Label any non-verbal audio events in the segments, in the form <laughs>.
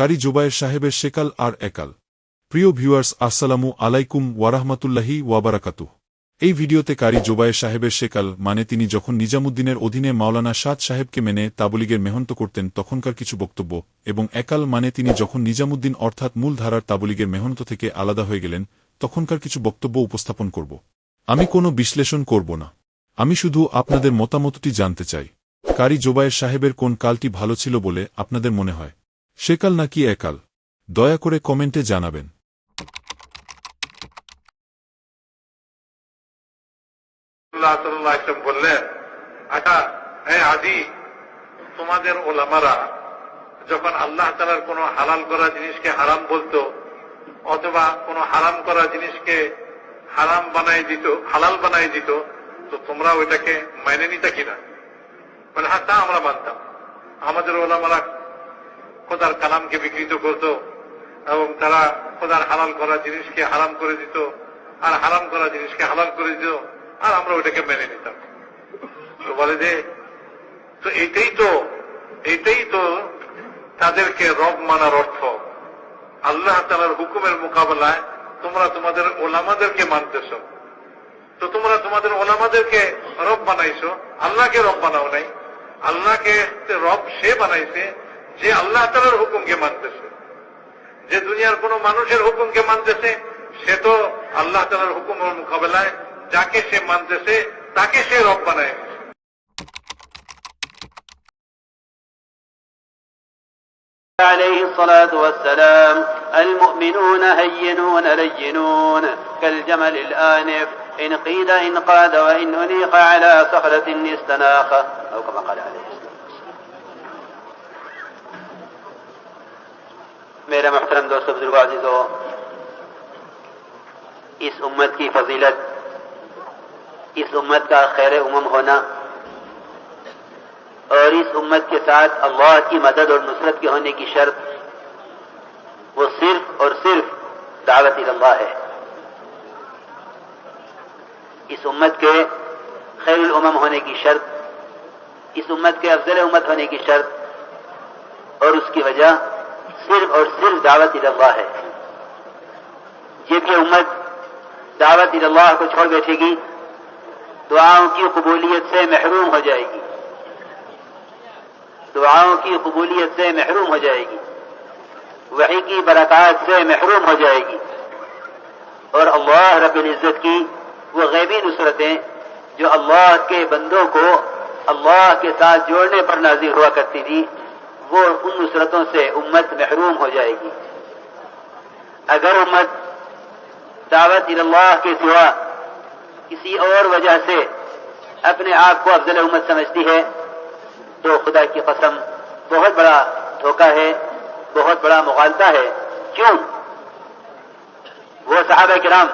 কারি জোবায়ের সাহেবের শেকাল আর একাল। প্রিয় ভিউয়ার্স, আসসালামু আলাইকুম ওয়ারাহমাতুল্লাহি ওয়াবারাকাতু এই ভিডিওতে কারি জোবায়ের সাহেবের শেকাল মানে তিনি যখন নিজামুদ্দিনের অধীনে মাওলানা সাদ সাহেবকে মেনে তাবলিগের মেহন্ত করতেন, তখনকার কিছু বক্তব্য এবং একাল মানে তিনি যখন নিজামুদ্দিন অর্থাৎ মূলধারার তাবলিগের মেহন্ত থেকে আলাদা হয়ে গেলেন, তখনকার কিছু বক্তব্য উপস্থাপন করব। আমি কোনো বিশ্লেষণ করব না। আমি শুধু আপনাদের মতামতটি জানতে চাই। কারি জোবায়ের সাহেবের কোন কালটি ভালো ছিল বলে আপনাদের মনে হয়? সেকাল নাকি একাল? দয়া করে কমেন্টে জানাবেন। বললেন আচ্ছা হ্যাঁ আদি, তোমাদের ওলামারা যখন আল্লাহ তালার কোনো হালাল করা জিনিসকে হারাম বলতো, অথবা কোনো হারাম করা জিনিসকে হারাম বানাই দিত, হালাল বানাই দিত, তো তোমরা ওইটাকে মেনে নিতে কিনা? মানে হ্যাঁ তা আমরা মানতাম। আমাদের ওলামারা খোদার কালামকে বিকৃত করত এবং তারা খোদার হালাল করা জিনিসকে হারাম করে দিত, আর হারাম করা জিনিসকে হালাল করে দিত, আর আমরা ওইটাকে মেনে নিতাম। তো বলে যে, তো এইটাই তো এটাই তো তাদেরকে রব মানার অর্থ। আল্লাহ তালার হুকুমের মোকাবেলায় তোমরা তোমাদের ওলামাদেরকে মানতেছ। তো তোমরা তোমাদের ওলামাদেরকে রব বানাইছো, আল্লাহকে রব বানাও নাই। আল্লাহকে রব সে বানাইছে যে আল্লাহ তালার হুকুমকে মানতেছে যে দুনিয়ার কোন মানুষের হুকুমকে মানতেছে সে তো আল্লাহ তালার হুকুমের মোকাবেলায় যাকে সে মানতেছে তাকে সে রব বানায় عليه الصلاة والسلام المؤمنون هينون لينون كالجمل الآنف إن قيل إن قاد وإن أنيق على صخرة استناخ أو كما قال عليه الصلاة میرے محترم دوستوں بزرگ عزیزو، اس امت کی فضیلت، اس امت کا خیر امم ہونا اور اس امت کے ساتھ اللہ کی مدد اور نصرت کے ہونے کی شرط، وہ صرف اور صرف دعوت اللہ ہے۔ اس امت کے خیر الامم ہونے کی شرط، اس امت کے افضل امت ہونے کی شرط اور اس کی وجہ سر اور سر دعوت اللہ ہے۔ یہ کہ امت دعوت اللہ کو چھوڑ بیٹھے گی، دعاؤں کی قبولیت سے محروم ہو جائے گی۔ دعاؤں کی قبولیت سے محروم ہو جائے گی۔ وحی کی برکات سے محروم ہو جائے گی۔ اور اللہ رب العزت کی وہ غیبی نصرتیں جو اللہ کے بندوں کو اللہ کے ساتھ جوڑنے پر نازل ہوا کرتی تھی وہ ان نصرتوں سے امت محروم ہو جائے گی۔ اگر امت دعوت اللہ کے سوا کسی اور وجہ سے اپنے آپ کو افضل امت سمجھتی ہے، تو خدا کی قسم بہت بڑا دھوکہ ہے، بہت بڑا مغالطہ ہے۔ کیوں؟ وہ صحابہ کرام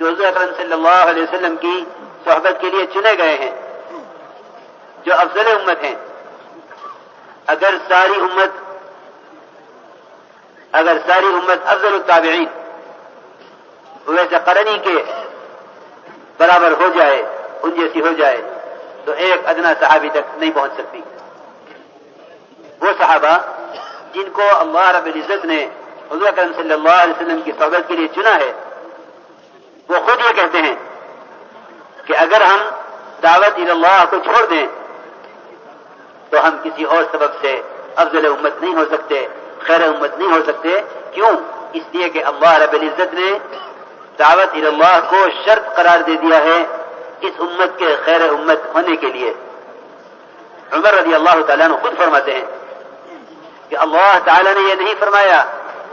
جو حضور اکرم صلی اللہ علیہ وسلم کی صحبت کے لیے چنے گئے ہیں، جو افضل امت ہیں۔ اگر ساری امت اگر ساری امت افضل التابعین ویسے قرنی کے برابر ہو جائے، ان جیسی ہو جائے، تو ایک ادنا صحابی تک نہیں پہنچ سکتی۔ وہ صحابہ جن کو اللہ رب العزت نے حضور کرم صلی اللہ علیہ وسلم کی صحبت کے لیے چنا ہے، وہ خود یہ کہتے ہیں کہ اگر ہم دعوت اللہ کو چھوڑ دیں تو ہم کسی اور سبب سے افضل امت نہیں ہو سکتے، خیر امت نہیں ہو سکتے۔ کیوں؟ اس لیے کہ اللہ رب العزت نے دعوت اللہ کو شرط قرار دے دیا ہے اس امت کے خیر امت ہونے کے لیے۔ عمر رضی اللہ تعالیٰ نے خود فرماتے ہیں کہ اللہ تعالیٰ نے یہ نہیں فرمایا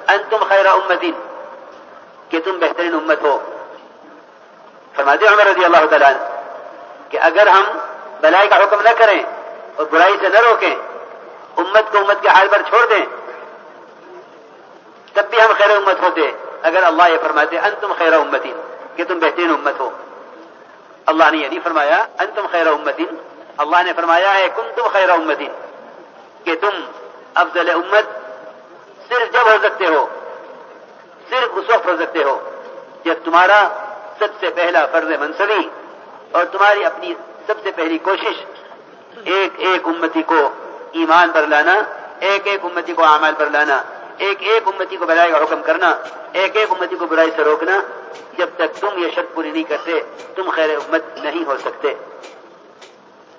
ان تم خیر امتی کہ تم بہترین امت ہو۔ فرماتے عمر رضی اللہ تعالیٰ کہ اگر ہم بلائی کا حکم نہ کریں اور برائی سے نہ روکیں، امت کو امت کے حال پر چھوڑ دیں۔ تب بھی ہم خیر امت ہوتے، اگر اللہ یہ فرماتے ان تم خیر امتین، کہ تم بہترین امت ہو۔ اللہ نے یہ نہیں فرمایا ان تم خیر امتین، اللہ نے فرمایا ہے کم تم خیر امتین، کہ تم افضل امت صرف جب ہو سکتے ہو، صرف اس وقت ہو سکتے ہو، جب تمہارا سب سے پہلا فرض منصبی اور تمہاری اپنی سب سے پہلی کوشش ایک ایک امتی کو ایمان پر لانا، ایک ایک امتی کو اعمال پر لانا، ایک ایک امتی کو بلائی کا حکم کرنا، ایک ایک امتی کو برائی سے روکنا، جب تک تم یہ شرط پوری نہیں کرتے، تم خیر امت نہیں ہو سکتے۔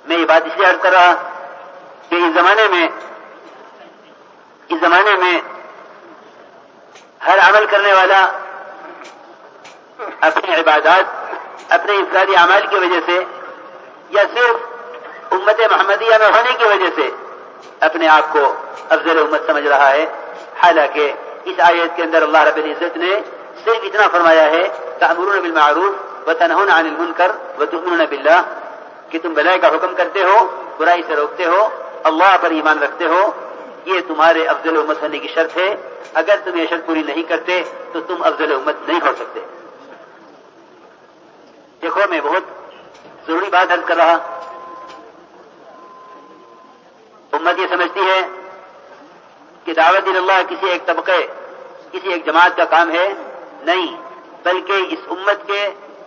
میں یہ بات اس لیے عرض کر رہا کہ اس زمانے میں، اس زمانے میں ہر عمل کرنے والا اپنی عبادات، اپنے افرادی اعمال کی وجہ سے، یا صرف امت محمدیہ میں ہونے کی وجہ سے اپنے آپ کو افضل امت سمجھ رہا ہے۔ حالانکہ اس آیت کے اندر اللہ رب العزت نے صرف اتنا فرمایا ہے تعمرون بالمعروف و تنہون عن المنکر و تؤمنون باللہ، کہ تم بلائے کا حکم کرتے ہو، برائی سے روکتے ہو، اللہ پر ایمان رکھتے ہو۔ یہ تمہارے افضل امت ہونے کی شرط ہے۔ اگر تم یہ شرط پوری نہیں کرتے، تو تم افضل امت نہیں ہو سکتے۔ دیکھو، میں بہت ضروری بات حل کر رہا امت یہ سمجھتی ہے کہ دعوت اللہ کسی ایک طبقے، کسی ایک جماعت کا کام ہے؟ نہیں، بلکہ اس امت کے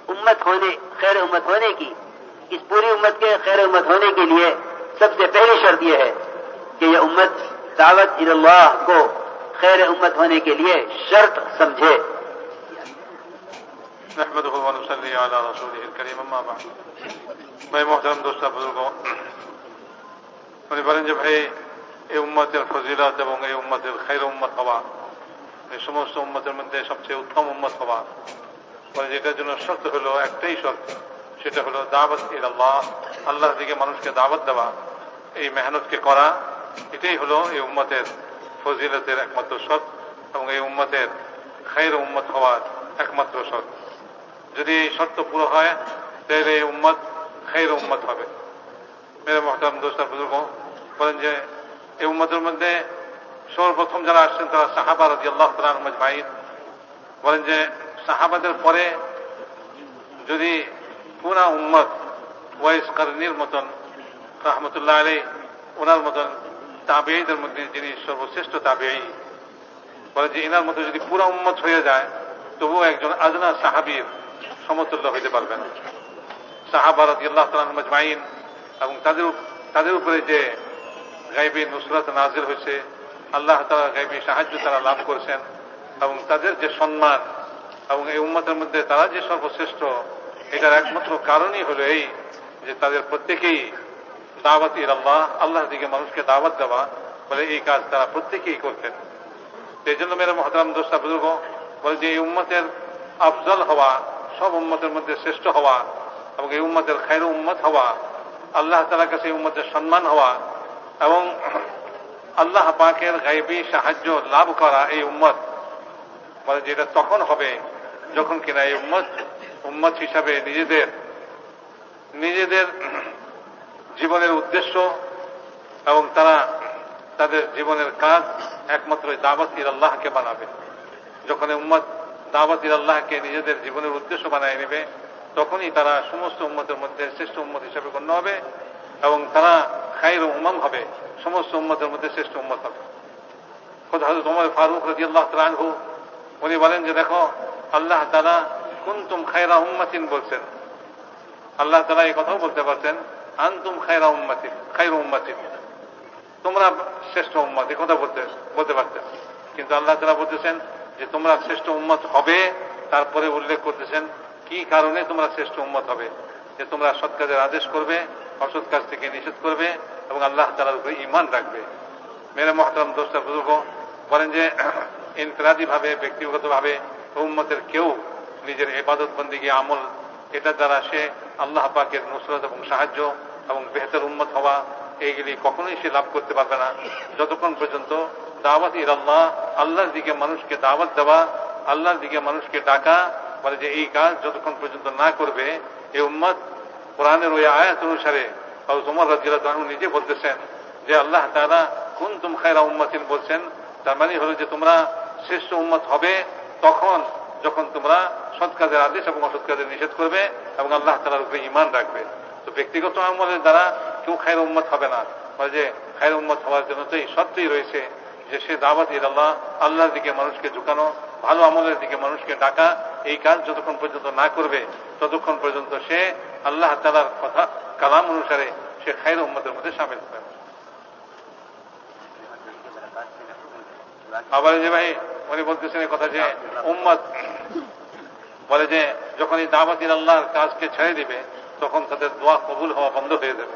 امت ہونے، خیر امت ہونے کی، اس پوری امت کے خیر امت ہونے کے لیے سب سے پہلی شرط یہ ہے کہ یہ امت دعوت اللہ کو خیر امت ہونے کے لیے شرط سمجھے۔ میں محترم دوستہ، بزرگوں উনি বলেন যে, ভাই, এই উম্মতের ফজিলত এবং এই উম্মতের খাইর উম্মত হওয়া, এই সমস্ত উম্মতের মধ্যে সবচেয়ে উত্তম উম্মত হওয়া। বলে যেটার জন্য শর্ত হলো, একটাই শর্ত, সেটা হলো দাওয়াত ইল আল্লাহ আল্লাহর দিকে মানুষকে দাওয়াত দেওয়া, এই মেহনতকে করা। এটাই হলো এই উম্মতের ফজিলতের একমাত্র শর্ত এবং এই উম্মতের খাইর উম্মত হওয়ার একমাত্র শর্ত। যদি এই শর্ত পুরো হয়, তাহলে এই উম্মত খাইর উম্মত হবে। মেরে মহতারাম দোস্তা বুজুর্গ বলেন যে এই উম্মতের মধ্যে সর্বপ্রথম যারা আসছেন তারা সাহাবা রাজি আল্লাহ মজমাইন বলেন যে, সাহাবাদের পরে যদি পুরা উম্মত ওয়াইস কারনির মতন, রহমতুল্লাহ আলী ওনার মতন তাবেইদের মধ্যে যিনি সর্বশ্রেষ্ঠ তাবেই বলে যে এনার মতো যদি পুরা উম্মত হয়ে যায়, তবুও একজন আজনা সাহাবির সমতুল্য হইতে পারবেন। সাহাবা রাজি আল্লাহ মজমাইন এবং তাদের তাদের উপরে যে গাইবী নুসরত নাজির হয়েছে, আল্লাহ তালা গাইবী সাহায্য তারা লাভ করেছেন। এবং তাদের যে সম্মান এবং এই উম্মতের মধ্যে তারা যে সর্বশ্রেষ্ঠ, এটার একমাত্র কারণই হলো এই যে তাদের প্রত্যেকেই দাওয়াত আল্লাহ আল্লাহর দিকে মানুষকে দাওয়াত দেওয়া, বলে এই কাজ তারা প্রত্যেকেই করতেন। সেই জন্য মেরে মহতারাম দোস্তা বুজুর্গ, বলে যে এই উম্মতের আফজল হওয়া, সব উম্মতের মধ্যে শ্রেষ্ঠ হওয়া এবং এই উম্মতের খাইর উম্মত হওয়া আল্লাহ তালার কাছে উম্মতের সম্মান হওয়া এবং আল্লাহ পাকের গাইবী সাহায্য লাভ করা এই উম্মত মানে যেটা তখন হবে যখন কিনা এই উম্মত উম্মত হিসাবে নিজেদের নিজেদের জীবনের উদ্দেশ্য এবং তারা তাদের জীবনের কাজ একমাত্র দাওয়াত ইর আল্লাহকে বানাবে। যখন উম্মত দাওয়াত ইর আল্লাহকে নিজেদের জীবনের উদ্দেশ্য বানায় নেবে তখনই তারা সমস্ত উম্মতের মধ্যে, শ্রেষ্ঠ উম্মত হিসেবে গণ্য হবে এবং তারা খাইর উমাম হবে। সমস্ত উম্মতের মধ্যে শ্রেষ্ঠ উম্মত হবে। উমর ফারুক রাজি আল্লাহ উনি বলেন যে, দেখো, আল্লাহ তালা কুন্তুম খায়রা উম্মাতিন বলছেন। আল্লাহ তালা এই কথাও বলতে পারছেন, আনতুম খায়রা উম্মাতিন, খাইর উম্মাতিন। তোমরা শ্রেষ্ঠ উম্মত এই কথা বলতে বলতে পারতেন। কিন্তু আল্লাহ তালা বলতেছেন যে, তোমরা শ্রেষ্ঠ উম্মত হবে। তারপরে উল্লেখ করতেছেন কি কারণে তোমরা শ্রেষ্ঠ উম্মত হবে? যে তোমরা সৎ কাজের আদেশ করবে, অসৎ কাজ থেকে নিষেধ করবে এবং আল্লাহ তালার উপরে ইমান রাখবে। মেরে মহতরম দোস্তা বুজুর্গ, বলেন যে, <clears throat> ইনফরাদিভাবে, ব্যক্তিগতভাবে উম্মতের কেউ নিজের এবাদত বন্দিগি আমল, এটা দ্বারা সে আল্লাহ পাকের নুসরত এবং সাহায্য এবং বেহতর উম্মত হওয়া, এইগুলি কখনোই সে লাভ করতে পারবে না। যতক্ষণ পর্যন্ত দাওয়াত ইর আল্লাহ আল্লাহর দিকে মানুষকে দাওয়াত দেওয়া, আল্লাহর দিকে মানুষকে ডাকা বলে যে এই কাজ যতক্ষণ পর্যন্ত না করবে এই উম্মত কোরআনের ওই আয়াত অনুসারে তোমার রাজিরা রাজিয়াল নিজে বলতেছেন যে আল্লাহ তারা কোন তুম খায়রা উম্মাতিন বলছেন, তার মানে হলো যে তোমরা শ্রেষ্ঠ উম্মত হবে তখন যখন তোমরা সৎ কাজের আদেশ এবং অসৎ কাজের নিষেধ করবে এবং আল্লাহ তালার উপরে ইমান রাখবে। তো ব্যক্তিগত আমলের দ্বারা কেউ খায়ের উম্মত হবে না। বলে যে খায়ের উম্মত হওয়ার জন্য তো এই সত্যই রয়েছে যে সে দাওয়াত আল্লাহ আল্লাহর দিকে মানুষকে ঝুঁকানো ভালো আমলের দিকে মানুষকে ডাকা, এই কাজ যতক্ষণ পর্যন্ত না করবে, ততক্ষণ পর্যন্ত সে আল্লাহ তালার কথা, কালাম অনুসারে সে খায়ের উম্মতের মধ্যে সামিল হবে। আবার যে ভাই, উনি বলতেছেন এই কথা যে, উম্মত বলে যে, যখন এই দাওয়াতির আল্লাহর কাজকে ছেড়ে দিবে, তখন তাদের দোয়া কবুল হওয়া বন্ধ হয়ে যাবে।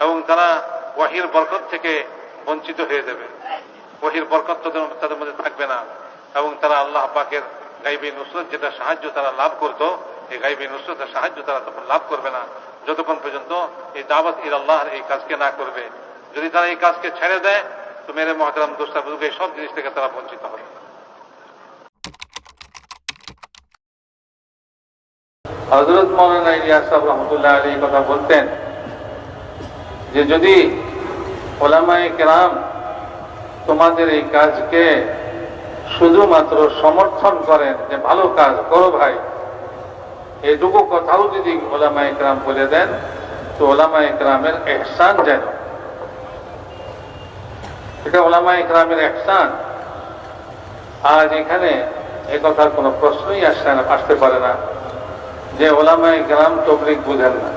এবং তারা ওয়াহির বরকত থেকে বঞ্চিত হয়ে যাবে। ওয়াহির বরকত তাদের মধ্যে থাকবে না। এবং তারা আল্লাহ পাকের গাইবী নুসরত যেটা সাহায্য তারা লাভ করত, এই গাইবী নুসরতের সাহায্য তারা তখন লাভ করবে না। যতক্ষণ পর্যন্ত এই দাওয়াত ইর আল্লাহর এই কাজকে না করবে। যদি তারা এই কাজকে ছেড়ে দেয়, তো মেরে মহতরাম দোস্তা বুজুর্গ, এই সব জিনিস থেকে তারা বঞ্চিত হবে। হজরত মৌলানা ইলিয়াস সাহেব রহমতুল্লাহ আলী কথা বলতেন যে যদি ওলামায় কেরাম তোমাদের এই কাজকে শুধুমাত্র সমর্থন করেন যে ভালো কাজ করো ভাই। এটুকু কথাও যদি ওলামা ইকরাম বলে দেন, তো ওলামা ইকরামের এহসান যেন। এটা ওলামা ইকরামের এহসান। আজ এখানে এ কথার কোনো প্রশ্নই আসছে না, আসতে পারে না। যে ওলামা ইকরাম তবলিক বুঝেন না।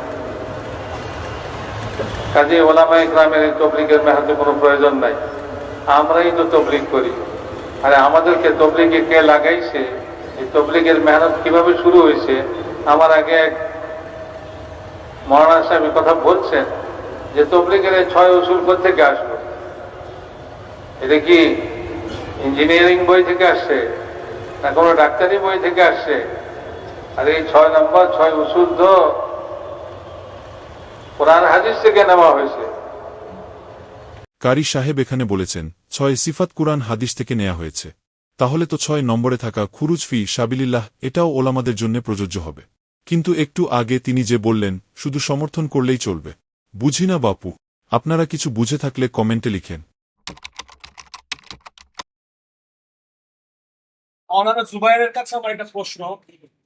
কাজে ওলামা ইকরামের এই তবলিগের মেহাতে কোনো প্রয়োজন নাই। আমরাই তো তবলিক করি। আরে আমাদেরকে তবলিগে কে লাগাইছে? এই তবলিগের মেহনত কীভাবে শুরু হয়েছে? আমার আগে এক মহারানা সাহেব কথা বলছেন যে তবলিগের ছয় উসুল থেকে আসলো? এটা কি ইঞ্জিনিয়ারিং বই থেকে আসছে না কোনো ডাক্তারি বই থেকে আসছে? আর এই ছয় নম্বর, ছয় উসুল তো কোরআন হাদিস থেকে নেওয়া হয়েছে। কারি সাহেব এখানে বলেছেন ছয় সিফাত কুরআন হাদিস থেকে নেওয়া হয়েছে। তাহলে তো ছয় নম্বরে থাকা খুরুজ ফি সাবিলিল্লাহ, এটাও ওলামাদের জন্য প্রযোজ্য হবে। কিন্তু একটু আগে তিনি যে বললেন, শুধু সমর্থন করলেই চলবে। বুঝি না বাপু, আপনারা কিছু বুঝে থাকলে কমেন্টে লিখেন। জুবাইরের কাছে আমার একটা প্রশ্ন।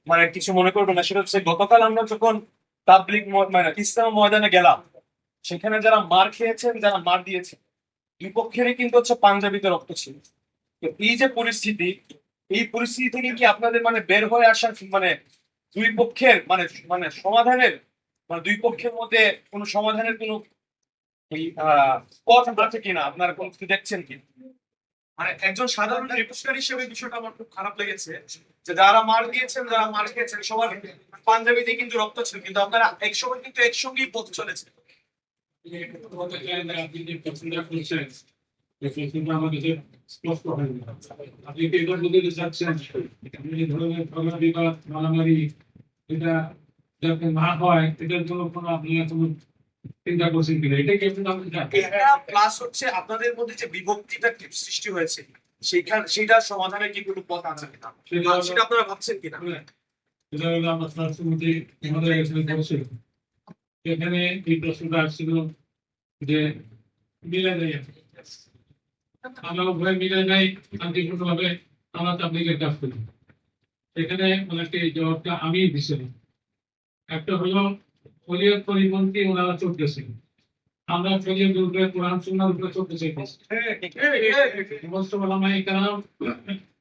মানে কিছু মনে করবেন না, সেটা হচ্ছে গতকাল আমরা যখন তাবলিক মানে ইসলাম ময়দানে গেলাম, সেখানে যারা মার খেয়েছেন, যারা মার দিয়েছেন দুই পক্ষেরই কিন্তু হচ্ছে পাঞ্জাবিতে রক্ত ছিল। তো এই যে পরিস্থিতি, এই পরিস্থিতি থেকে কি আপনাদের মানে বের হয়ে আসার মানে দুই পক্ষের মানে মানে সমাধানের মানে দুই পক্ষের মধ্যে সমাধানের পথ আছে কিনা? আপনারা কোনো দেখছেন কিনা মানে একজন সাধারণ রিপোর্টার হিসেবে বিষয়টা আমার খুব খারাপ লেগেছে, যে যারা মার দিয়েছেন যারা মার খেয়েছেন, সবার পাঞ্জাবিতে কিন্তু রক্ত ছিল, কিন্তু আপনারা একসময় কিন্তু একসঙ্গেই পথ চলেছে। আপনি যে প্রশ্নটা করছেন এই প্রশ্নটা আমাদের স্পষ্ট হয়নি আপনি কি এটা বলতে চাচ্ছেন আপনি ধরনের ঝগড়া বিবাদ মারামারি এটা যাতে না হয় এটার জন্য কোনো আপনারা কোনো চিন্তা করছেন কিনা এটা কি আপনি আমাকে জানান? এটা প্লাস হচ্ছে আপনাদের মধ্যে যে বিভক্তিটা সৃষ্টি হয়েছে সেইখান সেটা সমাধানের কি কোনো পথ আছে কিনা সেটা আপনারা ভাবছেন কিনা এটা হলো আমার স্বাস্থ্যমন্ত্রী আমাদের এখানে বলছিল এখানে এই প্রশ্নটা আসছিল যে মিলে নেই আমরা উভয় মিলে নেই শান্তিপূর্ণভাবে আমরা তাবলিগের কাজ করি। এখানে ওনাকে এই জবাবটা আমি দিছিলাম। একটা হলো ফলিয়ত পরিপন্থী ওনারা চলতেছেন আমরা ফলিয়ত উপরে কোরআন সুন্নার উপরে চলতে চাইতেছি সমস্ত কেরাম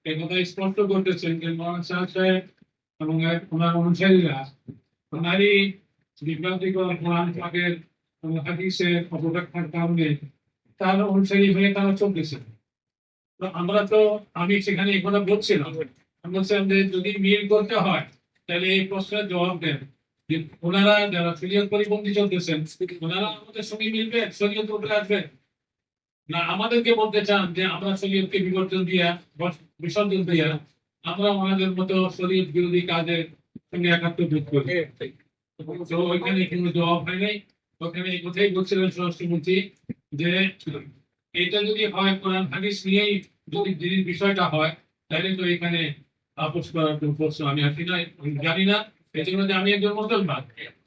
এই কথা স্পষ্ট করতেছেন যে মহান শাহ সাহেব এবং ওনার অনুসারীরা ওনারই বিভ্রান্তিকর কারণে তার অনুসারী হয়ে তারা চলতেছে। আমরা তো, আমি সেখানে এই কথা বলছিলাম। বলছিলাম যে যদি মিল করতে হয়, তাহলে এই প্রশ্নের জবাব দেন। ওনারা যারা চলতেছেন, ওনারা আমাদের সঙ্গে উপরে আসবেন না, আমাদেরকে বলতে চান যে আমরা শরীয়তকে বিবর্তন দিয়া, বিসর্জন দিয়া, আমরা ওনাদের মতো শরীয়ত বিরোধী কাজে সঙ্গে একাত্ম বোধ করি। ওইখানে কোনো জবাব হয় নাই। ওখানে এই বলছিলেন স্বরাষ্ট্রমন্ত্রী? যে এটা যদি হয়, কোরআন, হাদিস নিয়েই যদি যদি বিষয়টা হয়, তাহলে তো এখানে আপোষ করার কোনো প্রশ্ন আমি আসি না জানি না। এই জন্য আমি একজন মুসলমান।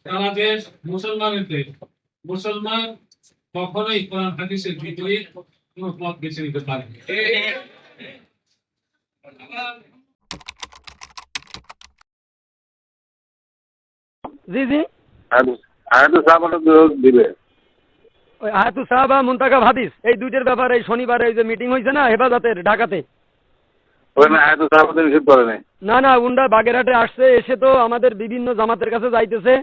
সারা দেশ মুসলমানের দেশ মুসলমান কখনোই কোরআন, হাদিসের বিপরীত কোনো পথ বেছে নিতে পারে জি জি দিবে। ওই আয়াতু সাহাবা মুন্তাকা হাদিস এই দুইটার ব্যাপারে এই শনিবারে এই যে মিটিং হয়েছে না হেফাজতের ঢাকাতে। না না উন্ডা বাগেরহাটে আসছে এসে তো আমাদের বিভিন্ন জামাতের কাছে যাইতেছে।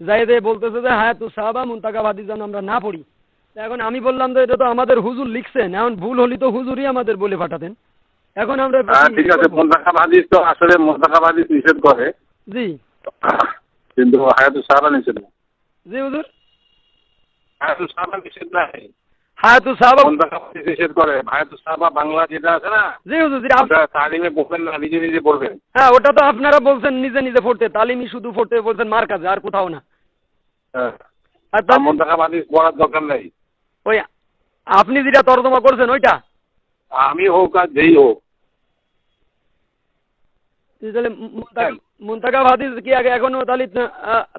যাইতে বলতেছে যে হায়াতু সাহাবা মুন্তাকা হাদিস যেন আমরা না পড়ি। এখন আমি বললাম তো এটা তো আমাদের হুজুর লিখছেন এখন ভুল হলি তো হুজুরই আমাদের বলে পাঠাতেন। এখন আমরা ঠিক আছে মোন্তাকাব হাদিস তো আসলে মোন্তাকাব হাদিস নিষেধ করে। জি। কিন্তু হায়াতুল সাহাবা নিষেধ না জি হুজুর। হায়াতুল সাহাবা নিষেধ নাই। হায়াতু সাহাবা নিষেধ করে? হায়াতুল সাহাবা বাংলা যেটা আছে না জি হুজুর জি, আপ- তালিমে পড়বেন না নিজে নিজে পড়বেন। হ্যাঁ ওটা তো আপনারা বলছেন নিজে নিজে পড়তে। তালিমি শুধু পড়তে বলছেন মার কাছে আর কোথাও না। হ্যাঁ। আর তার মোন্তাকাব হাদিস পড়ার দরকার নেই। ওই আপনি যেটা তর্জমা করছেন ওইটা? আমি হোক আর যেই হোক। তাহলে মুন্তাকা- মুন্তাকাব হাদিস কি আগে এখনও তালিম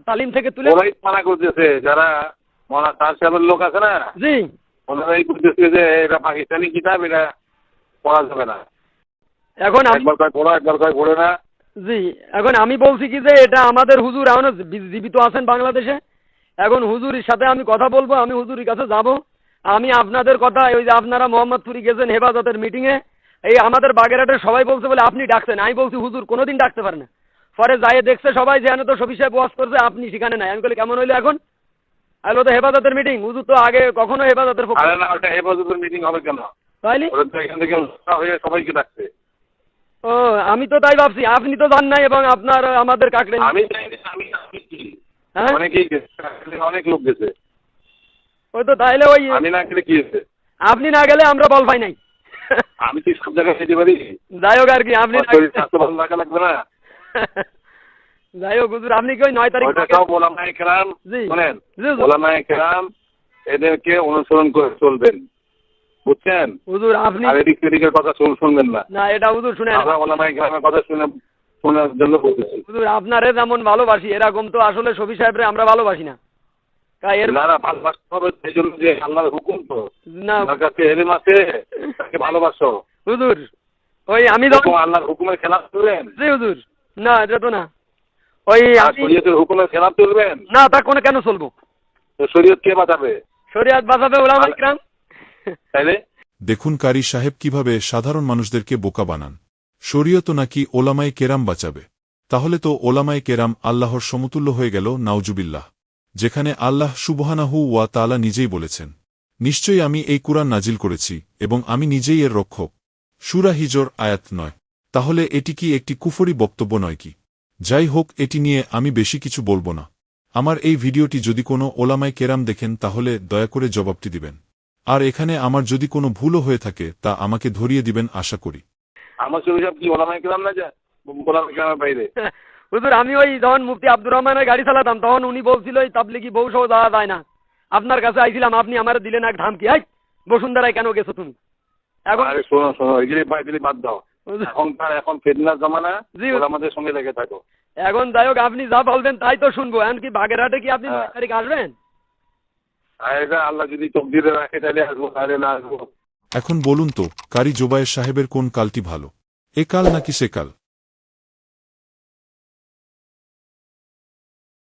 তালিম থেকে তুলে ওরাই মানা করতেছে যারা মনা তার সাহেবের লোক আছে না? জি। ওনারাই করতেছে যে এটা পাকিস্তানি কিতাব এটা পড়া যাবে না। এখন আমি একবার কয় পড়ো একবার কয় পড়ে না। জি এখন আমি বলছি কি যে এটা আমাদের হুজুর এখনও জীবিত আছেন বাংলাদেশে। এখন হুজুরির সাথে আমি কথা বলব আমি হুজুরির কাছে যাব। আমি আপনাদের কথা ওই যে আপনারা মোহাম্মদপুরি গেছেন হেফাজতের মিটিংয়ে এই আমাদের বাগেরহাটের সবাই বলছে বলে আপনি ডাকছেন। আমি বলছি হুজুর কোনোদিন ডাকতে পারে না। পরে যাই দেখছে সবাই যে তো শফি সাহেব ওয়াজ করছে আপনি সেখানে নাই। আমি বলি কেমন হইল এখন? আলো তো হেফাজতের মিটিং হুজুর তো আগে কখনো হেফাজতের আরে না ওটা হেফাজতের মিটিং হবে কেন? তাইলে? ওরা তো এখান থেকে হয়ে সবাইকে ডাকছে। ও আমি তো তাই ভাবছি। আপনি তো জান নাই এবং আপনার আমাদের কাকড়ে আমি জানি আমি হ্যাঁ? অনেকেই গেছে অনেক লোক গেছে। ওই তো তাইলে ওই আমি না গেলে কি হয়েছে? আপনি না গেলে আমরা বল পাই নাই। আমি কি সব জায়গায় যেতে পারি? যাই হোক আর কি আপনি স্বাস্থ্য ভালো রাখা লাগবে না। <laughs> যাই হোক হুজুর আপনি কি ওই নয় তারিখ ওইটা সব ওলামায় কেরাম। শোনেন। ওলামায় কেরাম এদেরকে অনুসরণ করে চলবেন বুঝছেন? হুজুর আপনি আর এদিক সেদিকের কথা শুন শুনবেন না। না এটা হুজুর শুনেন। আমরা ওলামায় কেরামের কথা শুনে শোনার জন্য বলতেছি। হুজুর আপনারে যেমন ভালোবাসি এরকম তো আসলে সবি সাহেবরে আমরা ভালোবাসি না। হুজুর ওই আমি আল্লাহর হুকুমের খেলা জি হুজুর। না এটা তো না। ওই শরীয়তের হুকুমের খেলাফ চলবেন? না তা কোনো কেন চলবো? শরীয়ত কে বাঁচাবে? শরিয়াত বাঁচাবে ওলামা ইকরাম। তাইলে? দেখুন কারি সাহেব কীভাবে সাধারণ মানুষদেরকে বোকা বানান। শরীয়ত নাকি ওলামাই কেরাম বাঁচাবে। তাহলে তো ওলামাই কেরাম আল্লাহর সমতুল্য হয়ে গেল নাউজুবিল্লাহ যেখানে আল্লাহ সুবহানাহু ওয়া তালা নিজেই বলেছেন নিশ্চয়ই আমি এই কুরআন নাজিল করেছি এবং আমি নিজেই এর রক্ষক। সুরা হিজর আয়াত নয়। তাহলে এটি কি একটি কুফরি বক্তব্য নয় কি? যাই হোক এটি নিয়ে আমি বেশি কিছু বলব না। আমার এই ভিডিওটি যদি কোনো ওলামাই কেরাম দেখেন তাহলে দয়া করে জবাবটি দিবেন। আর এখানে আমার যদি কোনো ভুলও হয়ে থাকে তা আমাকে ধরিয়ে দিবেন আশা করি। আমার শরীর সব কি ওলামায় কেরাম না যা? ওলামায় কেরামের বাইরে। <laughs> হুজুর আমি ওই যখন মুফতি আব্দুর রহমানের গাড়ি চালাতাম তখন উনি বলছিল ওই তাবলিগি বউ সহ যাওয়া যায় না। আপনার কাছে আইছিলাম আপনি আমার দিলেন এক ধামকি। আই বসুন্ধরায় কেন গেছো তুমি? এখন শোনো শোনো এগুলি বাদ দাও। হুজুর, এখন ফেতনার জমানা? জি। আমাদের সঙ্গে লেগে থাকো। এখন যাই হোক আপনি যা বলবেন তাই তো শুনব। এমন কি বাগেরহাটে কি আপনি হ্যাঁ। নয় তারিখ আসবেন? এটা আল্লাহ যদি তকদিরে রাখে তাহলে আসব তাহলে না আসব। এখন বলুন তো কারি জোবায়ের সাহেবের কোন কালটি ভালো? এ কাল নাকি সে কাল?